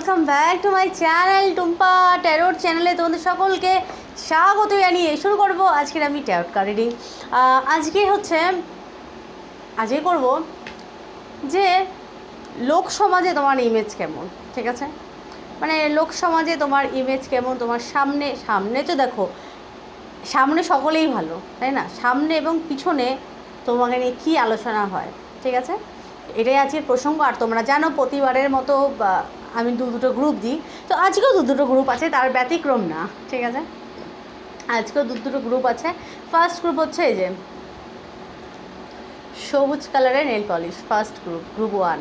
Welcome back to my channel Tumpa tarot চ্যানেলে তোমাদের সকলকে স্বাগত জানিয়ে শুরু করব আজকের আমি ট্যারোট কার্ড রিডিং আজকে হচ্ছে, আজকে করব যে লোক সমাজে তোমার ইমেজ কেমন, ঠিক আছে? মানে লোক সমাজে তোমার ইমেজ কেমন, তোমার সামনে সামনে তো দেখো, সামনে সকলেই ভালো, তাই না? সামনে এবং পিছনে তোমাকে নিয়ে কী আলোচনা হয়, ঠিক আছে? এটাই আজকের প্রসঙ্গ। আর তোমরা জানো, প্রতিবারের মতো আমি দু দুটো গ্রুপ দিই। তো আজকেও দু দুটো গ্রুপ আছে, তার ব্যতিক্রম না, ঠিক আছে? আজকেও দু দুটো গ্রুপ আছে। ফার্স্ট গ্রুপ হচ্ছে এই যে, সবুজ কালারের nail polish first group group one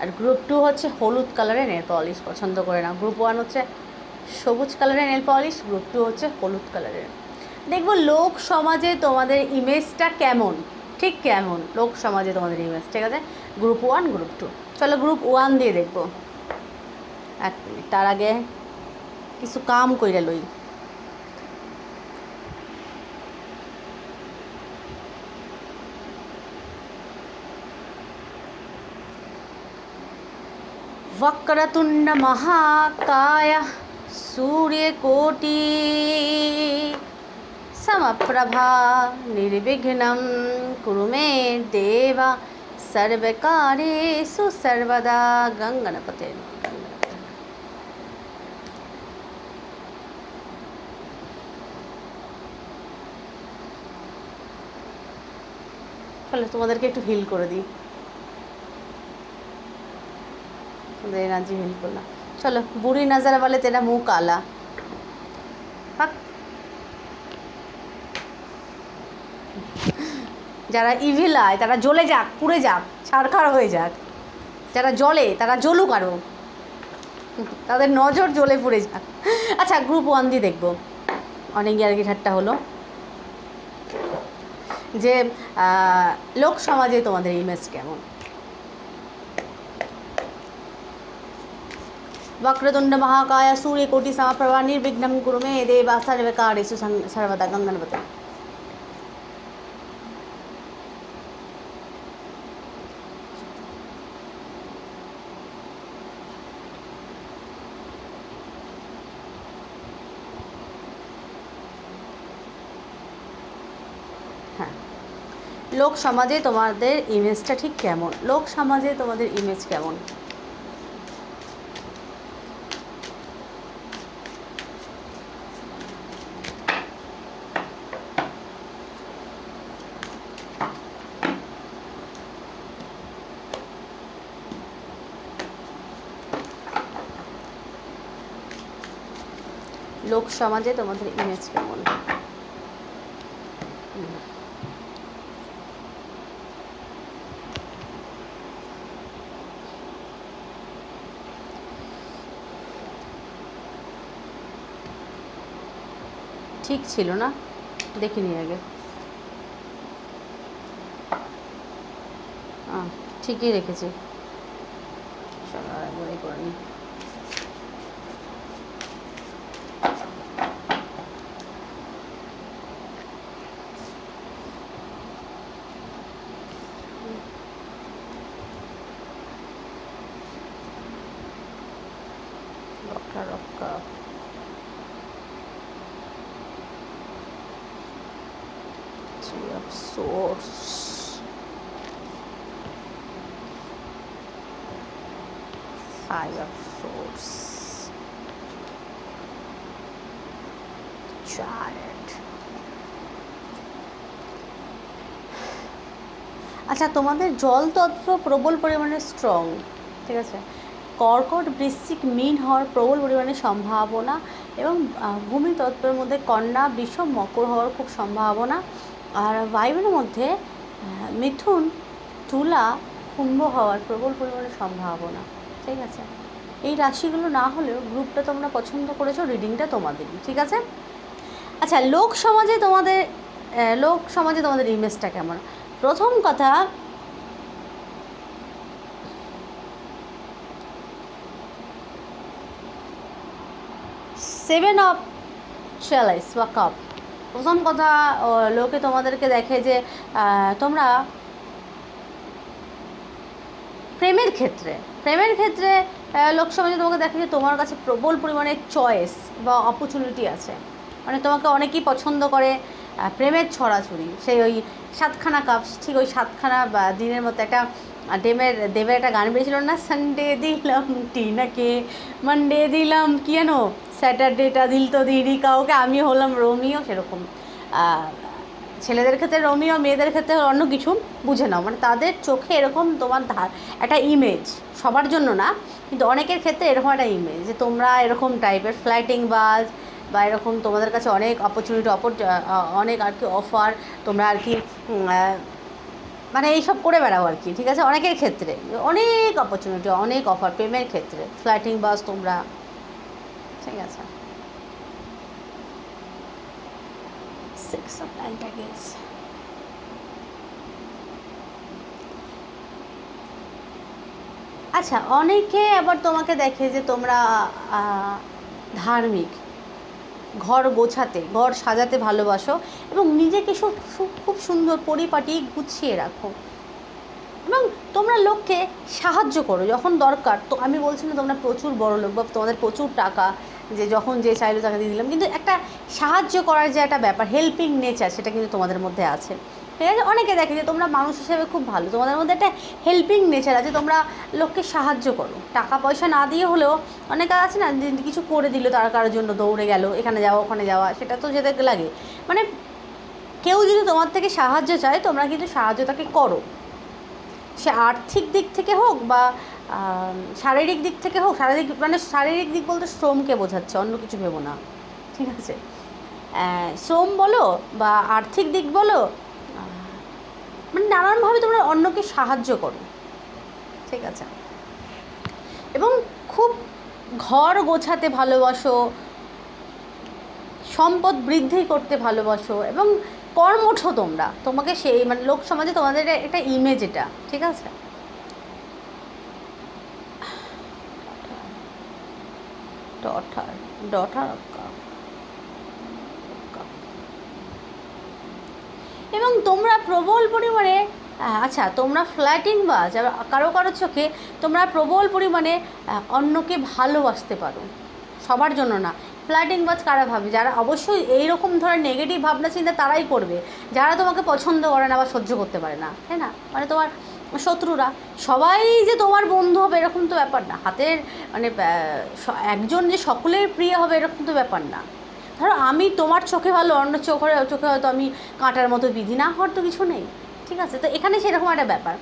আর গ্রুপ টু হচ্ছে হলুদ কালারের নেল পলিশ পছন্দ করে না গ্রুপ ওয়ান হচ্ছে সবুজ কালারের নেল পলিশ গ্রুপ টু হচ্ছে হলুদ কালারের দেখব লোক সমাজে তোমাদের ইমেজটা কেমন? ঠিক কেমন? লোক সমাজে তোমাদের ইমেজ ঠিক আছে? গ্রুপ ওয়ান গ্রুপ টু চলো গ্রুপ ওয়ান দিয়ে দেখব। এক মিনিট তার আগে কিছু কাম কইরা লই वक्रतुण्ड महाकाय सूर्यकोटि समप्रभा निर्विघ्नं कुरु मे देव सर्वकारेषु सर्वदा गङ्गणपते তাহলে তোমাদেরকে একটু হিল করে দিই। তোমাদের এনার্জি হিল করলাম। চলো, বুড়ি নজর বলে তেরা মুখ আলা। যারা ইভিল আয়, তারা জ্বলে যাক, পুড়ে যাক ছাড়খাড় হয়ে যাক। যারা জলে তারা জ্বলুক আরও তাদের নজর জ্বলে পুড়ে যাক। আচ্ছা গ্রুপ ওয়ান দিয়ে দেখব। অনেক ইয়ার্কি ঠাট্টা হলো। যে আহ, লোক সমাজে তোমাদের ইমেজ কেমন वक्रतुंड महाकाय सूर्य कोटि समप्रभा निर्विघ्नं कुरु मे देवा सर्वकारेषु सं- सर्वदा गङ्गणपते লোক সমাজে তোমাদের ইমেজটা ঠিক কেমন? লোক সমাজে তোমাদের ইমেজ কেমন? লোক সমাজে তোমাদের ইমেজ কেমন? ঠিক ছিল না দেখিনি আগে। ঠিকই রেখেছি চলো আর একবার এই করে নিই রক্ষা রক্ষা Three of Swords. Five of Swords. আচ্ছা তোমাদের জল তত্ত্ব প্রবল পরিমাণে স্ট্রং ঠিক আছে? কর্কট বৃশ্চিক মিন হওয়ার প্রবল পরিমাণে সম্ভাবনা এবং ভূমি তত্ত্বের মধ্যে কন্যা বিষম মকর হওয়ার খুব সম্ভাবনা। আর বায়ুর মধ্যে মিথুন, তুলা, কুম্ভ হওয়ার প্রবল পরিমাণে সম্ভাবনা। ঠিক আছে। এই রাশিগুলো না হলেও গ্রুপটা তোমরা পছন্দ করেছ, রিডিংটা তোমাদেরই ঠিক আছে? আচ্ছা লোক সমাজে তোমাদের লোক সমাজে তোমাদের ইমেজটা কেমন? প্রথম কথা সেভেন অফ চ্যালাইস বা কাপ প্রথম কথা লোকে তোমাদেরকে দেখে যে তোমরা প্রেমের ক্ষেত্রে প্রেমের ক্ষেত্রে আহ, লোক সমাজে তোমাকে দেখে যে তোমার কাছে প্রবল পরিমাণে চয়েস বা অপরচুনিটি আছে। মানে তোমাকে অনেকেই পছন্দ করে প্রেমের ছড়াছড়ি। সেই ওই সাতখানা কাপ ঠিক ওই সাতখানা বা দিনের মতো একটা ডেমের দেবের একটা গান বেরিয়েছিল না সানডে দিলাম টি টিনাকে মানডে দিলাম কি জানো স্যাটারডেটা দিল তো দিদি কাউকে আমি হলাম রোমিও সেরকম। ছেলেদের ক্ষেত্রে রোমিও মেয়েদের ক্ষেত্রে অন্য কিছু বুঝে নাও। মানে তাদের চোখে এরকম তোমার ধার, একটা ইমেজ সবার জন্য না, কিন্তু অনেকের ক্ষেত্রে এরকম একটা ইমেজ যে তোমরা এরকম টাইপের ফ্লাইটিং বাজ বা এরকম তোমাদের কাছে অনেক অপরচুনিটি অপর অনেক আর কি অফার তোমরা আর কি মানে এইসব করে বেড়াও আর কি, ঠিক আছে? অনেকের ক্ষেত্রে, অনেক অপরচুনিটি অনেক অফার প্রেমের ক্ষেত্রে ফ্লাইটিং বাস তোমরা, ঠিক আছে? সিক্স অফ পেন্টাকেলস আচ্ছা অনেকে আবার তোমাকে দেখে যে তোমরা ধার্মিক। ঘর গোছাতে, ঘর সাজাতে ভালোবাসো এবং নিজেকে খুব সুন্দর পরিপাটি গুছিয়ে রাখো। এবং তোমরা লোককে সাহায্য করো, যখন দরকার। তো আমি বলছি না তোমরা প্রচুর বড় লোক বা তোমাদের প্রচুর টাকা, যে যখন যে চাইলো তাকে দিয়ে দিলাম। কিন্তু একটা সাহায্য করার যে একটা ব্যাপার হেল্পিং নেচার সেটা কিন্তু তোমাদের মধ্যে আছে। ঠিক আছে? অনেকে দেখে যে তোমরা মানুষ হিসেবে খুব ভালো, তোমাদের মধ্যে একটা হেল্পিং নেচার আছে, তোমরা লোককে সাহায্য করো। টাকা পয়সা না দিয়ে হলেও অনেকে আছে না কিছু করে দিল, তার কারোর জন্য দৌড়ে গেল, এখানে যাওয়া, ওখানে যাওয়া, সেটা তো যেতে লাগে। মানে কেউ যদি তোমার থেকে সাহায্য চায়, তোমরা কিন্তু সাহায্য তাকে করো। সে আর্থিক দিক থেকে হোক বা শারীরিক দিক থেকে হোক, শারীরিক মানে শারীরিক দিক বলতে শ্রমকে বোঝাচ্ছে, অন্য কিছু ভেবো না, ঠিক আছে? শ্রম বলো বা আর্থিক দিক বলো মানে নানানভাবে তোমরা অন্যকে সাহায্য করো, ঠিক আছে? এবং খুব ঘর গোছাতে ভালোবাসো, সম্পদ বৃদ্ধি করতে ভালোবাসো, এবং কর্মঠ তোমরা। তোমাকে সেই মানে লোক সমাজে তোমাদের একটা ইমেজ এটা, ঠিক আছে? এবং তোমরা প্রবল পরিমাণে আচ্ছা তোমরা ফ্ল্যাটিং আবার কারও কারও চোখে তোমরা প্রবল পরিমাণে অন্যকে ভালোবাসতে পারো। সবার জন্য না। ফ্ল্যাটিং বাজ কারা ভাবে, যারা অবশ্যই এইরকম ধরনের নেগেটিভ ভাবনা চিন্তা তারাই করবে। যারা তোমাকে পছন্দ করে না বা সহ্য করতে পারে না, তাই না? মানে তোমার শত্রুরা। সবাই যে তোমার বন্ধু হবে এরকম তো ব্যাপার না। হাতের মানে একজন যে সকলের প্রিয় হবে এরকম তো ব্যাপার না। ধরো আমি তোমার চোখে ভালো, অন্য চোখে চোখে হয়তো আমি কাঁটার মতো বিধি না, হওয়ার তো কিছু নেই। ঠিক আছে? তো এখানে সেরকম একটা ব্যাপার।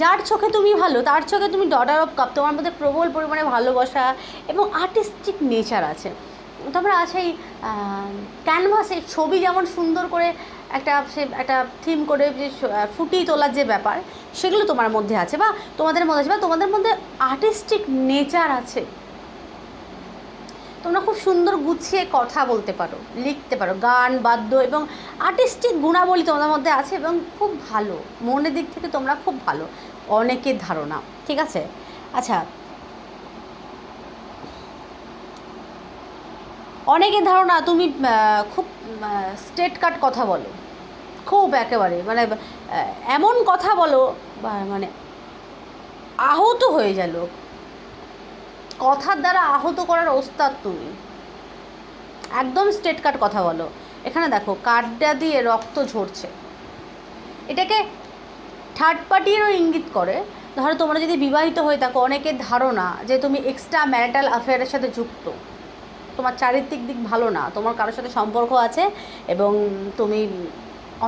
যার চোখে তুমি ভালো, তার চোখে তুমি ডটার অফ কাপ তোমার মধ্যে প্রবল পরিমাণে ভালোবাসা এবং আর্টিস্টিক নেচার আছে। আছে এই ক্যানভাসে ছবি যেমন সুন্দর করে একটা সে, একটা থিম করে যে ফুটিয়ে তোলার যে ব্যাপার, সেগুলো তোমার মধ্যে আছে বা তোমাদের মধ্যে আছে বা তোমাদের মধ্যে আর্টিস্টিক নেচার আছে। তোমরা খুব সুন্দর গুছিয়ে কথা বলতে পারো, লিখতে পারো, গান, বাদ্য এবং আর্টিস্টিক গুণাবলী তোমাদের মধ্যে আছে এবং খুব ভালো, মনের দিক থেকে তোমরা খুব ভালো, অনেকের ধারণা, ঠিক আছে? আচ্ছা অনেকের ধারণা তুমি খুব স্টেট কাট কথা বলো। খুব একেবারে মানে এমন কথা বলো মানে আহত হয়ে যায় লোক কথার দ্বারা আহত করার ওস্তাদ তুমি। একদম স্টেট কাট কথা বলো। এখানে দেখো কাঠটা দিয়ে রক্ত ঝরছে। এটাকে থার্ড পার্টিরও ইঙ্গিত করে। ধরো তোমরা যদি বিবাহিত হয়ে থাকো, অনেকের ধারণা যে তুমি এক্সট্রা ম্যারিটাল অ্যাফেয়ারের সাথে যুক্ত। তোমার চারিত্রিক দিক ভালো না, তোমার কারোর সাথে সম্পর্ক আছে এবং তুমি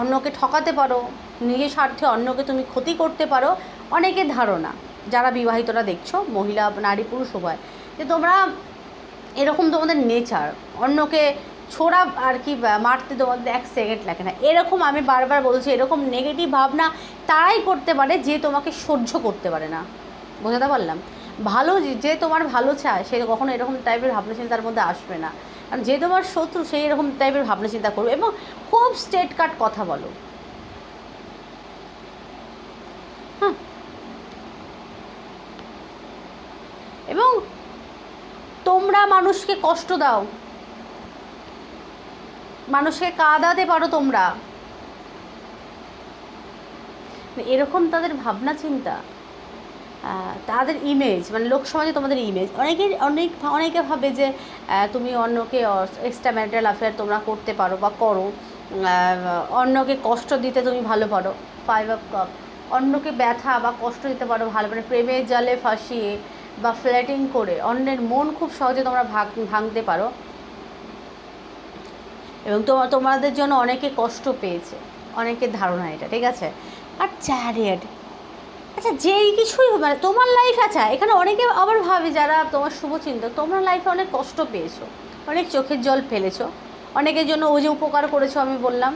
অন্যকে ঠকাতে পারো, নিজের স্বার্থে অন্যকে তুমি ক্ষতি করতে পারো, অনেকের ধারণা। যারা বিবাহিতরা দেখছ, মহিলা, নারী, পুরুষ, উভয়, যে তোমরা এরকম তোমাদের নেচার, অন্যকে ছোড়া আর কি মারতে তোমাদের এক সেকেন্ড লাগে না। এরকম আমি বারবার বলছি, এরকম নেগেটিভ ভাবনা তারাই করতে পারে যে তোমাকে সহ্য করতে পারে না। বোঝাতে পারলাম? ভালো যে- তোমার ভালো চায়, সে কখনো এরকম টাইপের ভাবনা চিন্তার মধ্যে আসবে না। কারণ যে তোমার শত্রু সেই এরকম টাইপের ভাবনা চিন্তা করবে এবং খুব স্ট্রেট কাট কথা বলো। হ্যাঁ এবং তোমরা মানুষকে কষ্ট দাও। মানুষকে কাঁদাতে পারো তোমরা। এরকম তাদের ভাবনা চিন্তা তাদের ইমেজ মানে লোক সমাজে তোমাদের ইমেজ অনেকে অনেক, অনেকে ভাবে যে তুমি অন্যকে এক্সট্রা ম্যারিটাল অ্যাফেয়ার তোমরা করতে পারো বা করো। অন্যকে কষ্ট দিতে তুমি ভালো পারো। ফাইভ অফ কাপ অন্যকে ব্যথা বা কষ্ট দিতে পারো ভালো মানে প্রেমের জালে ফাঁসিয়ে বা ফ্ল্যাটিং করে অন্যের মন খুব সহজে তোমরা ভাগ, ভাঙতে পারো। এবং তোমার তোমাদের জন্য অনেকে কষ্ট পেয়েছে। অনেকের ধারণা এটা, ঠিক আছে? আর চ্যারিয়েট আচ্ছা যেই কিছুই মানে তোমার লাইফ আচ্ছা এখানে অনেকে আবার ভাবে যারা তোমার শুভচিন্তক তোমরা লাইফে অনেক কষ্ট পেয়েছ, অনেক চোখের জল ফেলেছো। অনেকের জন্য ও যে উপকার করেছ আমি বললাম,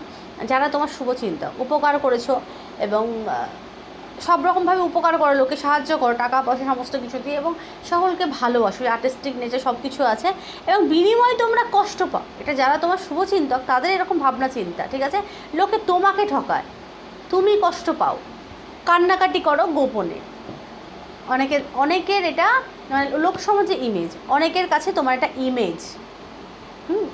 যারা তোমার শুভচিন্তক উপকার করেছ এবং সব রকমভাবে উপকার করো, লোকে সাহায্য করো, টাকা পয়সা সমস্ত কিছু দিয়ে এবং সকলকে ভালোবাসো আর্টিস্টিক নেচার সব কিছু আছে এবং বিনিময়ে তোমরা কষ্ট পাও। এটা যারা তোমার শুভচিন্তক তাদের এরকম ভাবনা চিন্তা, ঠিক আছে? লোকে তোমাকে ঠকায়, তুমি কষ্ট পাও। কান্নাকাটি করো গোপনে। অনেকের অনেকের এটা মানে লোক সমাজে ইমেজ অনেকের কাছে তোমার একটা ইমেজ হুম?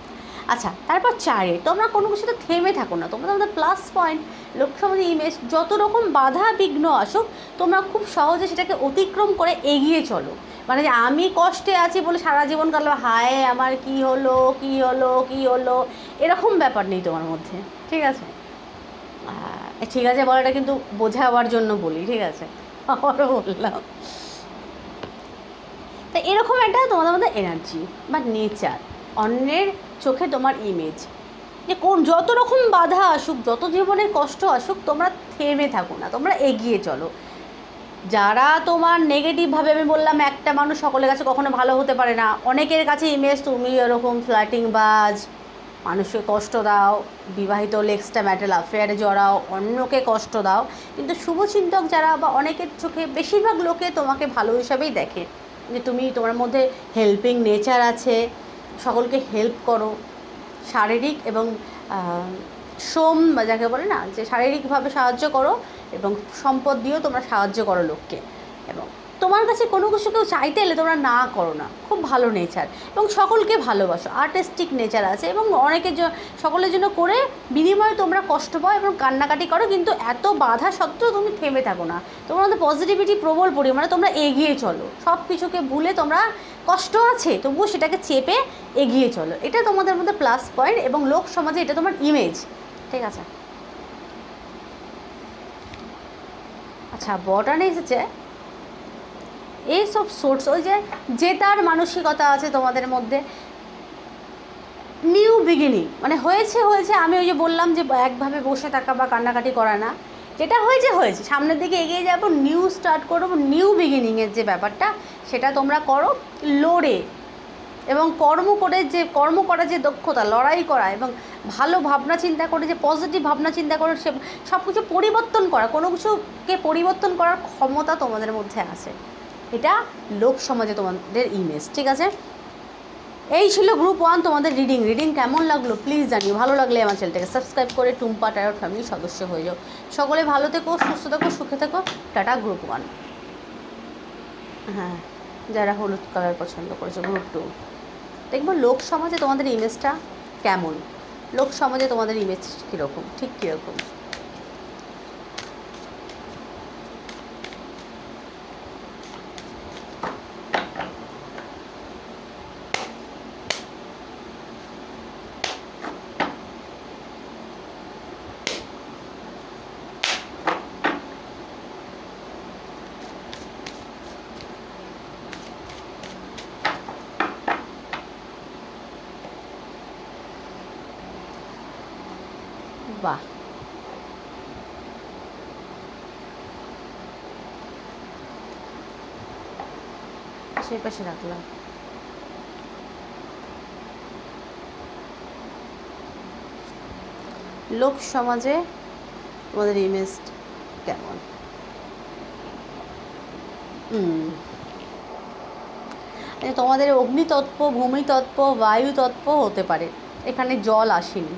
আচ্ছা তারপর চারে, তোমরা কোনো কিছুতে থেমে থাকো না। তোমরা তোমাদের প্লাস পয়েন্ট লোক সমাজে ইমেজ যত রকম বাধা বিঘ্ন আসুক, তোমরা খুব সহজে সেটাকে অতিক্রম করে এগিয়ে চলো। মানে যে আমি কষ্টে আছি বলে সারা জীবন কাটলো হায়, আমার কি হলো কি হলো কি হলো? এরকম ব্যাপার নেই তোমার মধ্যে। ঠিক আছে? ঠিক আছে, বলাটা কিন্তু বোঝাবার জন্য বলি, ঠিক আছে? আবারও বললাম। তা এরকম একটা তোমাদের মধ্যে এনার্জি বা নেচার অন্যের চোখে তোমার ইমেজ যে কোন যত রকম বাধা আসুক, যত জীবনে কষ্ট আসুক, তোমরা থেমে থাকো না, তোমরা এগিয়ে চলো। যারা তোমার নেগেটিভভাবে আমি বললাম একটা মানুষ সকলের কাছে কখনো ভালো হতে পারে না, অনেকের কাছে ইমেজ তুমি এরকম ফ্ল্যাটিং বাজ মানুষকে কষ্ট দাও, বিবাহিত লেক্সটা ম্যাটেল অ্যাফেয়ারে জড়াও, অন্যকে কষ্ট দাও। কিন্তু শুভচিন্তক যারা বা অনেকের চোখে বেশিরভাগ লোকে তোমাকে ভালো হিসাবেই দেখে। যে তুমি তোমার মধ্যে হেল্পিং নেচার আছে, সকলকে হেল্প করো। শারীরিক এবং শ্রম বা যাকে বলে না, যে শারীরিকভাবে সাহায্য করো এবং সম্পদ দিয়েও তোমরা সাহায্য করো লোককে। এবং তোমার কাছে কোনো কিছু কেউ চাইতে এলে তোমরা না করো না। খুব ভালো নেচার এবং সকলকে ভালোবাসো। আর্টিস্টিক নেচার আছে এবং অনেকের সকলের জন্য করে বিনিময়ে তোমরা কষ্ট পাও এবং কান্নাকাটি করো, কিন্তু এত বাধা সত্ত্বেও তুমি থেমে থাকো না। তোমার মধ্যে পজিটিভিটি প্রবল পরিমাণে তোমরা এগিয়ে চলো। সব কিছুকে ভুলে তোমরা কষ্ট আছে, তবুও সেটাকে চেপে এগিয়ে চলো। এটা তোমাদের মধ্যে প্লাস পয়েন্ট এবং লোক সমাজে এটা তোমার ইমেজ ঠিক আছে? আচ্ছা বটানে এসেছে এইসব সোর্স ওই যে জেতার মানসিকতা আছে তোমাদের মধ্যে। নিউ বিগিনিং মানে হয়েছে হয়েছে, আমি ওই যে বললাম যে একভাবে বসে থাকা বা কান্নাকাটি করা না। যেটা হয়েছে হয়েছে, সামনের দিকে এগিয়ে যাব নিউ স্টার্ট করব নিউ বিগিনিংয়ের যে ব্যাপারটা, সেটা তোমরা করো, লড়ে। এবং কর্ম করে যে, কর্ম করার যে দক্ষতা, লড়াই করা, এবং ভালো ভাবনা চিন্তা করে যে পজিটিভ ভাবনা চিন্তা করে সে সব কিছু পরিবর্তন করা, কোনো কিছুকে পরিবর্তন করার ক্ষমতা তোমাদের মধ্যে আছে। এটা লোক সমাজে তোমাদের ইমেজ ঠিক আছে? এই ছিল গ্রুপ ওয়ান তোমাদের রিডিং রিডিং কেমন লাগল? প্লিজ জানিও। ভালো লাগলে আমার চ্যানেলটাকে সাবস্ক্রাইব করে টুম্পা টায়ার ফ্যামিলির সদস্য হয়ে যাও। সকলে ভালো থেকো, সুস্থ থেকো, সুখে থেকো। টাটা গ্রুপ ওয়ান হ্যাঁ যারা হলুদ কালার পছন্দ করেছে গ্রুপ টু দেখব লোক সমাজে তোমাদের ইমেজটা কেমন? লোক সমাজে তোমাদের ইমেজ কীরকম? ঠিক কীরকম? বাহ। সেই পাশে রাখলাম। লোক সমাজে তোমাদের ইমেজ কেমন? এই তোমাদের অগ্নিতত্ত্ব, ভূমিতত্ত্ব, বায়ুতত্ত্ব হতে পারে। এখানে জল আসেনি।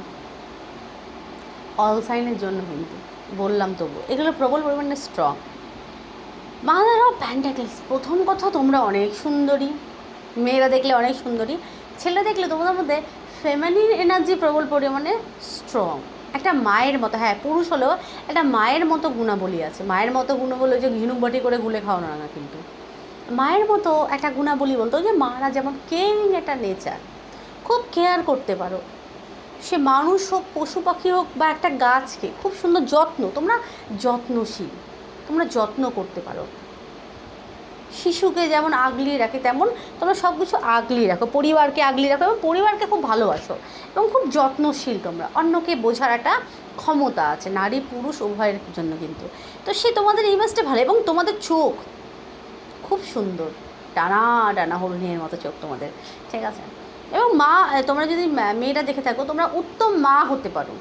অল সাইনের জন্য কিন্তু, বললাম তবু এগুলো প্রবল পরিমাণে স্ট্রং মাদার অফ প্যান্টাকেলস প্রথম কথা তোমরা অনেক সুন্দরী, মেয়েরা দেখলে অনেক সুন্দরী, ছেলে দেখলে তোমাদের মধ্যে ফেমিনিন এনার্জি প্রবল পরিমাণে স্ট্রং একটা মায়ের মতো হ্যাঁ পুরুষ হলেও একটা মায়ের মতো গুণাবলী আছে। মায়ের মতো গুণাবলী যে ঝিনুক বাটি করে গুলে খাওয়ানো না কিন্তু। মায়ের মতো একটা গুণাবলী বলতো যে, মারা যেমন কেয়ারিং একটা নেচার খুব কেয়ার করতে পারো। সে মানুষ হোক, পশু পাখি হোক বা একটা গাছকে খুব সুন্দর যত্ন, তোমরা যত্নশীল, তোমরা যত্ন করতে পারো। শিশুকে যেমন আগলিয়ে রাখে, তেমন তোমরা সব কিছু আগলিয়ে রাখো, পরিবারকে আগলিয়ে রাখো এবং পরিবারকে খুব ভালোবাসো এবং খুব যত্নশীল তোমরা। অন্যকে বোঝার একটা ক্ষমতা আছে, নারী পুরুষ উভয়ের জন্য কিন্তু। তো সে তোমাদের ইমেজটা ভালো এবং তোমাদের চোখ খুব সুন্দর টানা টানা হরিণের মতো চোখ তোমাদের, ঠিক আছে? এবং মা তোমরা যদি মেয়েটা দেখে থাকো, তোমরা উত্তম মা হতে পারো।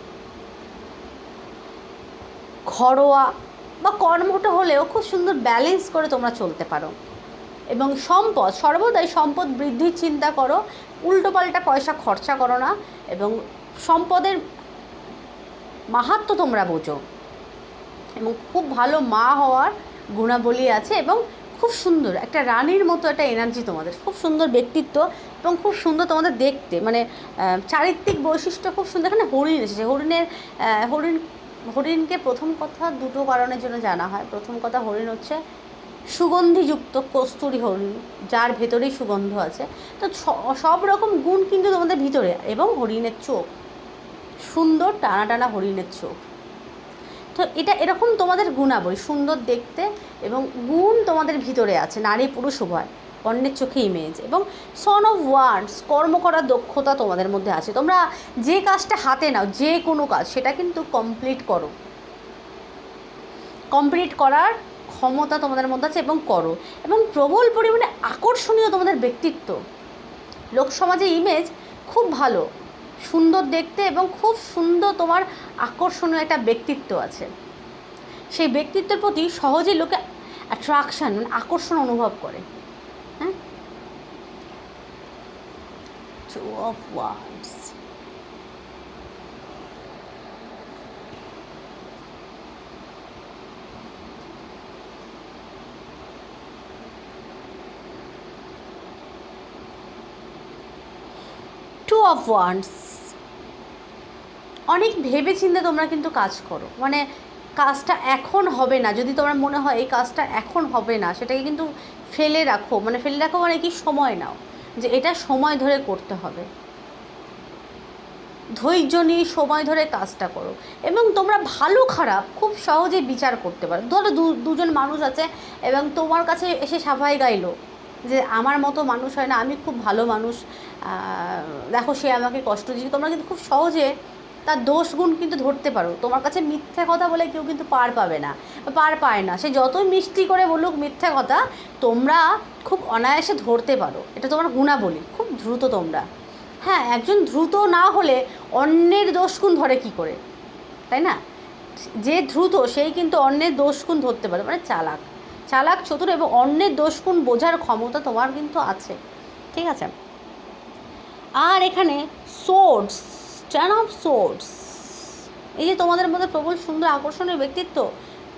ঘরোয়া বা কর্মটা হলেও খুব সুন্দর ব্যালেন্স করে তোমরা চলতে পারো। এবং সম্পদ, সর্বদাই সম্পদ বৃদ্ধির চিন্তা করো উল্টোপাল্টা পয়সা খরচা করো না, এবং সম্পদের মাহাত্ম তোমরা বোঝো। এবং খুব ভালো মা হওয়ার গুণাবলী আছে এবং খুব সুন্দর, একটা রানীর মতো একটা এনার্জি তোমাদের, খুব সুন্দর ব্যক্তিত্ব এবং খুব সুন্দর তোমাদের দেখতে মানে চারিত্রিক বৈশিষ্ট্য খুব সুন্দর, এখানে হরিণ এসেছে, হরিণের হরিণ, হরিণকে প্রথম কথা দুটো কারণের জন্য জানা হয়, প্রথম কথা হরিণ হচ্ছে সুগন্ধিযুক্ত কস্তুরি হরিণ, যার ভেতরেই সুগন্ধ আছে, তো সব রকম গুণ কিন্তু তোমাদের ভিতরে, এবং হরিণের চোখ, সুন্দর টানা টানা হরিণের চোখ। তো এটা এরকম তোমাদের গুণাবলী, সুন্দর দেখতে এবং গুণ তোমাদের ভিতরে আছে, নারী পুরুষ উভয়, অন্যের চোখে ইমেজ এবং সন অফ ওয়ার্ডস কর্ম করার দক্ষতা তোমাদের মধ্যে আছে। তোমরা যে কাজটা হাতে নাও, যে কোনো কাজ, সেটা কিন্তু কমপ্লিট করো। কমপ্লিট করার ক্ষমতা তোমাদের মধ্যে আছে এবং করো। এবং প্রবল পরিমাণে আকর্ষণীয় তোমাদের ব্যক্তিত্ব। লোকসমাজে ইমেজ খুব ভালো। সুন্দর দেখতে এবং খুব সুন্দর তোমার আকর্ষণীয় একটা ব্যক্তিত্ব আছে। সেই ব্যক্তিত্বের প্রতি সহজেই লোকে অ্যাট্রাকশান মানে আকর্ষণ অনুভব করে। হ্যাঁ? Two of Wands. Two of wands অনেক ভেবে চিন্তে তোমরা কিন্তু কাজ করো। মানে কাজটা এখন হবে না, যদি তোমার মনে হয় এই কাজটা এখন হবে না, সেটাকে কিন্তু ফেলে রাখো। মানে ফেলে রাখো মানে কি? সময় নাও। যে এটা সময় ধরে করতে হবে। ধৈর্য নিয়ে সময় ধরে কাজটা করো। এবং তোমরা ভালো খারাপ খুব সহজে বিচার করতে পারো। ধরো দুজন মানুষ আছে এবং তোমার কাছে এসে সাফাই গাইলো যে আমার মতো মানুষ হয় না, আমি খুব ভালো মানুষ দেখো সে আমাকে কষ্ট দিচ্ছে তোমরা কিন্তু খুব সহজে তার দোষ গুণ কিন্তু ধরতে পারো। তোমার কাছে মিথ্যে কথা বলে কেউ কিন্তু পার পাবে না, পার পায় না। সে যতই মিষ্টি করে বলুক মিথ্যে কথা, তোমরা খুব অনায়াসে ধরতে পারো। এটা তোমার গুণাবলী, খুব দ্রুত তোমরা। হ্যাঁ একজন দ্রুত না হলে অন্যের দোষগুণ ধরে কি করে? তাই না? যে দ্রুত, সেই কিন্তু অন্যের দোষগুণ ধরতে পারে। মানে চালাক। চালাক, চতুর এবং অন্যের দোষগুণ বোঝার ক্ষমতা তোমার কিন্তু আছে। ঠিক আছে? আর এখানে সোর্স টেন অফ সোর্স এই যে তোমাদের মধ্যে প্রবল সুন্দর আকর্ষণীয় ব্যক্তিত্ব,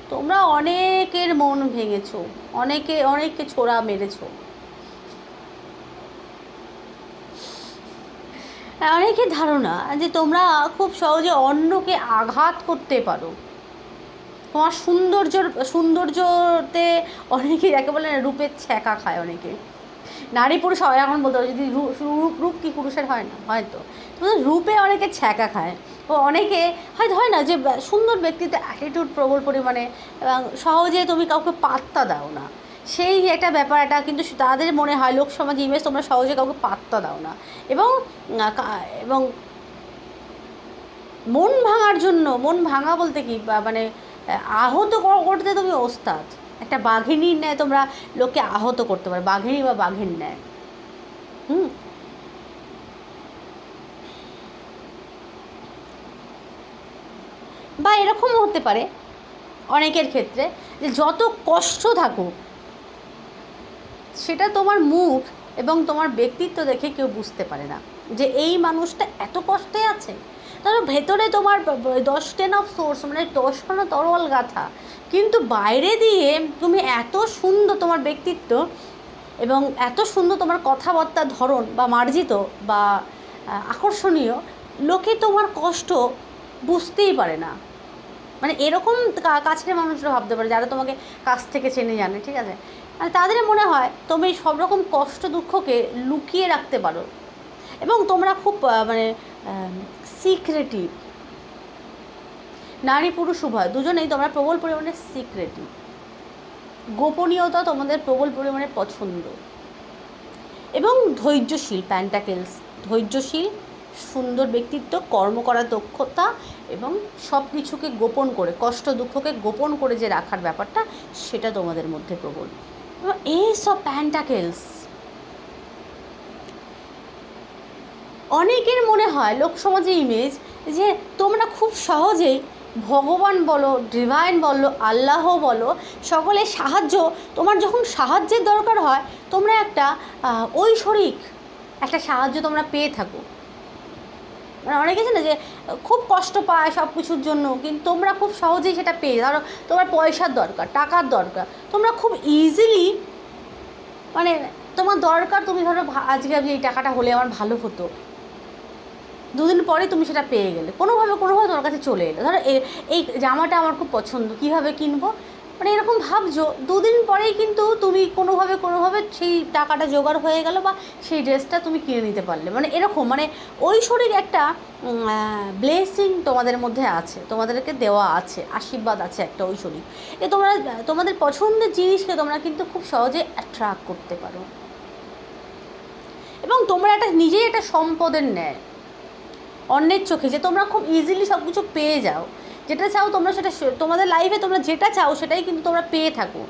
তোমরা অনেকের মন ভেঙেছো, অনেকে, অনেককে ছোড়া মেরেছো। অনেকের ধারণা যে তোমরা খুব সহজে অন্যকে আঘাত করতে পারো। তোমার সৌন্দর্যর, সৌন্দর্যতে অনেকে যাকে বলে রূপের ছ্যাঁকা খায় অনেকে। নারী পুরুষ হয় এখন বলতে হবে যদি রূপ রূপ কি পুরুষের হয় না, হয়তো। রূপে অনেকে ছ্যাঁকা খায়। ও অনেকে, হয়তো হয় না যে সুন্দর ব্যক্তিত্ব অ্যাটিটিউড প্রবল পরিমাণে এবং সহজে তুমি কাউকে পাত্তা দাও না। সেই একটা ব্যাপার, এটা কিন্তু তাদের মনে হয় লোক সমাজ ইমেজ তোমরা সহজে কাউকে পাত্তা দাও না। এবং এবং মন ভাঙার জন্য, মন ভাঙা বলতে কি মানে আহত করতে তুমি ওস্তাদ। একটা বাঘিনীর ন্যায় তোমরা লোককে আহত করতে পারো, বাঘিনী বা বাঘের ন্যায়। হুম? বা এরকমও হতে পারে অনেকের ক্ষেত্রে, যে যত কষ্ট থাকুক, সেটা তোমার মুখ এবং তোমার ব্যক্তিত্ব দেখে কেউ বুঝতে পারে না যে এই মানুষটা এত কষ্টে আছে। ধরো ভেতরে তোমার দশ টেন অফ সোর্স মানে দশখানা তরোয়াল গাথা। কিন্তু বাইরে দিয়ে তুমি এত সুন্দর তোমার ব্যক্তিত্ব এবং এত সুন্দর তোমার কথাবার্তার ধরন বা মার্জিত বা আকর্ষণীয়, লোকে তোমার কষ্ট বুঝতেই পারে না। মানে এরকম কাছের মানুষরা ভাবতে পারে, যারা তোমাকে কাছ থেকে চেনে জানে, ঠিক আছে? মানে তাদের মনে হয় তুমি সব রকম কষ্ট দুঃখকে লুকিয়ে রাখতে পারো। এবং তোমরা খুব মানে সিক্রেটিভ নারী পুরুষ উভয়, দুজনেই তোমরা প্রবল পরিমাণে সিক্রেটিভ গোপনীয়তা তোমাদের প্রবল পরিমাণে পছন্দ। এবং ধৈর্যশীল প্যান্টাকেলস ধৈর্যশীল, সুন্দর ব্যক্তিত্ব, কর্ম করার দক্ষতা এবং সব কিছুকে গোপন করে, কষ্ট দুঃখকে গোপন করে যে রাখার ব্যাপারটা, সেটা তোমাদের মধ্যে প্রবল। এই সব প্যান্টাকেলস অনেকের মনে হয় লোকসমাজে ইমেজ যে তোমরা খুব সহজেই ভগবান বলো ডিভাইন বলো, আল্লাহ বলো সকলের সাহায্য, তোমার যখন সাহায্যের দরকার হয়, তোমরা একটা ঐশ্বরিক একটা সাহায্য তোমরা পেয়ে থাকো। মানে অনেকে আছে না যে খুব কষ্ট পায় সব কিছুর জন্য, কিন্তু তোমরা খুব সহজেই সেটা পেয়ে ধরো, তোমার পয়সার দরকার, টাকার দরকার, তোমরা খুব ইজিলি মানে তোমার দরকার, তুমি ধরো, আজকে এই টাকাটা হলে আমার ভালো হতো। দুদিন পরে তুমি সেটা পেয়ে গেলে। কোনোভাবে কোনোভাবে তোমার কাছে চলে এলো। ধরো এই জামাটা আমার খুব পছন্দ, কীভাবে কিনবো? মানে এরকম ভাবছ, দুদিন পরেই কিন্তু তুমি কোনোভাবে কোনোভাবে সেই টাকাটা জোগাড় হয়ে গেল বা সেই ড্রেসটা তুমি কিনে নিতে পারলে। মানে এরকম মানে ঐশ্বরিক একটা ব্লেসিং তোমাদের মধ্যে আছে, তোমাদেরকে দেওয়া আছে, আশীর্বাদ আছে একটা ঐশ্বরিক। এ তোমরা, তোমাদের পছন্দের জিনিসকে তোমরা কিন্তু খুব সহজে অ্যাট্রাক্ট করতে পারো। এবং তোমরা একটা নিজেই একটা সম্পদের ন্যায়। অন্যের চোখে, যে তোমরা খুব ইজিলি সব কিছু পেয়ে যাও। যেটা চাও তোমরা সেটা তোমাদের লাইফে তোমরা যেটা চাও সেটাই কিন্তু তোমরা পেয়ে থাকো।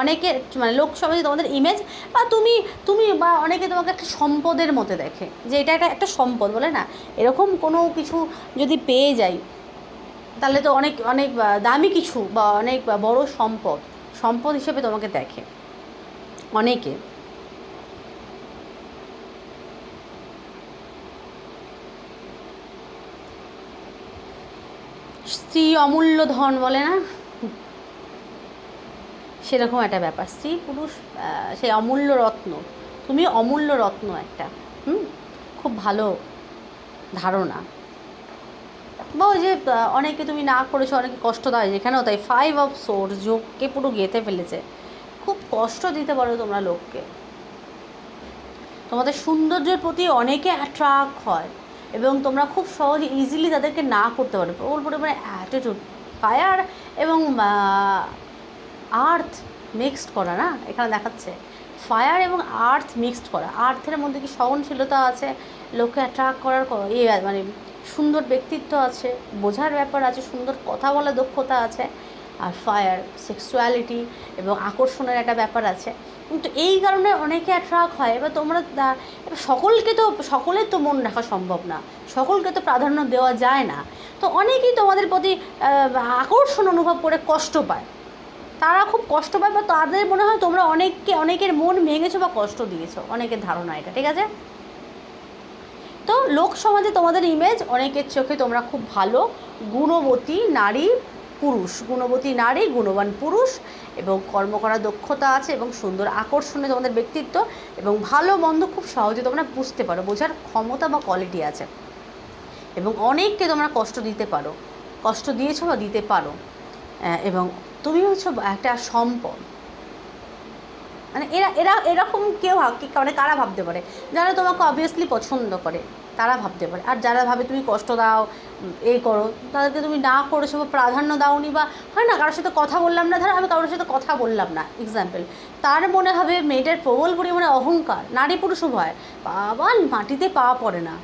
অনেকে মানে লোক সমাজে তোমাদের ইমেজ বা তুমি তুমি, বা অনেকে তোমাকে একটা সম্পদের মতো দেখে, যে এটা একটা একটা সম্পদ বলে না? এরকম কোনো কিছু যদি পেয়ে যাই, তাহলে তো অনেক অনেক দামি কিছু বা অনেক বড় সম্পদ সম্পদ হিসেবে তোমাকে দেখে। অনেকে। স্ত্রী অমূল্য ধন বলে না? সেরকম একটা ব্যাপার। স্ত্রী পুরুষ সেই অমূল্য রত্ন। তুমি অমূল্য রত্ন একটা, হুম? খুব ভালো ধারণা। বা ওই যে অনেকে তুমি না করেছ, অনেকে কষ্ট দেয় যেখানেও তাই ফাইভ অফ সোর্স যোগকে পুরো গেঁথে ফেলেছে। খুব কষ্ট দিতে পারো তোমরা লোককে। তোমাদের সৌন্দর্যের প্রতি অনেকে অ্যাট্রাক্ট হয়। এবং তোমরা খুব সহজে ইজিলি তাদেরকে না করতে পারো প্রবল পরিমাণে অ্যাটিটিউড ফায়ার এবং আর্থ মিক্সড করা, না? এখানে দেখাচ্ছে। ফায়ার এবং আর্থ মিক্সড করা। আর্থের মধ্যে কি সহনশীলতা আছে? লোককে অ্যাট্রাক্ট করার ইয়ে মানে সুন্দর ব্যক্তিত্ব আছে, বোঝার ব্যাপার আছে, সুন্দর কথা বলার দক্ষতা আছে, আর ফায়ার সেক্সুয়ালিটি এবং আকর্ষণের একটা ব্যাপার আছে। কিন্তু এই কারণে অনেকে অ্যাট্রাক্ট হয়। এবার তোমরা সকলকে তো, সকলের তো মন রাখা সম্ভব না। সকলকে তো প্রাধান্য দেওয়া যায় না। তো অনেকেই তোমাদের প্রতি আকর্ষণ অনুভব করে কষ্ট পায়। তারা খুব কষ্ট পায় বা তাদের মনে হয় তোমরা অনেককে, অনেকের মন ভেঙেছো বা কষ্ট দিয়েছ। অনেকের ধারণা এটা, ঠিক আছে? তো লোক সমাজে তোমাদের ইমেজ অনেকের চোখে তোমরা খুব ভালো, গুণবতী নারী, পুরুষ। গুণবতী নারী, গুণবান পুরুষ। এবং কর্ম করার দক্ষতা আছে এবং সুন্দর আকর্ষণীয় তোমাদের ব্যক্তিত্ব এবং ভালো মন্দ খুব সহজে তোমরা বুঝতে পারো, বোঝার ক্ষমতা বা কোয়ালিটি আছে। এবং অনেককে তোমরা কষ্ট দিতে পারো, কষ্ট দিয়েছ বা দিতে পারো এবং তুমি হচ্ছে একটা সম্পদ। মানে এরা এরা, এরকম কেউ মানে কারা ভাবতে পারে? যারা তোমাকে অবভিয়াসলি পছন্দ করে, তারা ভাবতে পারে। আর যারা ভাবে তুমি কষ্ট দাও এই করো, তাদেরকে তুমি না করেছ বা প্রাধান্য দাওনি বা হয় না, কারোর সাথে কথা বললাম না, ধরো আমি কারোর সাথে কথা বললাম না এক্সাম্পল তার মনে হবে মেয়েটার প্রবল পরিমাণে অহংকার, নারী পুরুষ উভয় বাবা মাটিতে পা পড়ে না,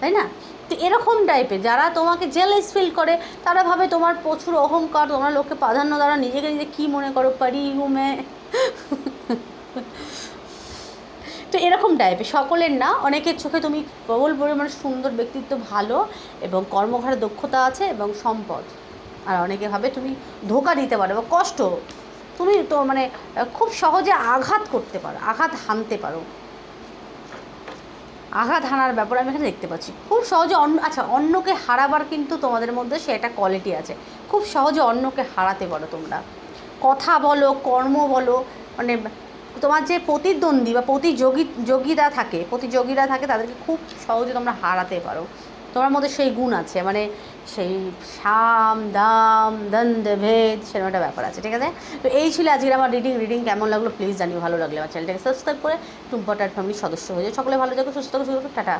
তাই না? তো এরকম টাইপের যারা তোমাকে জেলাস ফিল করে, তারা ভাবে তোমার প্রচুর অহংকার, তোমার লোককে প্রাধান্য দ্বারা নিজেকে নিজে কী মনে করো, পারি হুমে। তো এরকম টাইপের সকলের না, অনেকের চোখে তুমি প্রবল পরিমাণে সুন্দর ব্যক্তিত্ব, ভালো এবং কর্মঘরে দক্ষতা আছে এবং সম্পদ। আর অনেকে ভাবে তুমি ধোকা দিতে পারো বা কষ্ট। তুমি তো মানে খুব সহজে আঘাত করতে পারো, আঘাত হানতে পারো। আঘাত হানার ব্যাপার আমি এখানে দেখতে পাচ্ছি। খুব সহজে অন্য আচ্ছা অন্যকে হারাবার কিন্তু তোমাদের মধ্যে সে একটা কোয়ালিটি আছে। খুব সহজে অন্যকে হারাতে পারো তোমরা। কথা বলো, কর্ম বলো মানে তোমার যে প্রতিদ্বন্দ্বী বা প্রতিযোগী, যোগীরা থাকে, প্রতিযোগীরা থাকে, তাদেরকে খুব সহজে তোমরা হারাতে পারো। তোমার মধ্যে সেই গুণ আছে মানে সেই সাম, দাম, দন্দ, ভেদ, সেরকম একটা ব্যাপার আছে, ঠিক আছে? তো এই ছিল আজকের আমার রিডিং রিডিং কেমন লাগল? প্লিজ জানিও, ভালো লাগলে আমার চ্যানেলটাকে সাবস্ক্রাইব করে টুম্পটার ফ্যামিলির সদস্য হয়ে যাও। সকলে ভালো থাকো, সুস্থ থাকো, সুস্থ টাটা।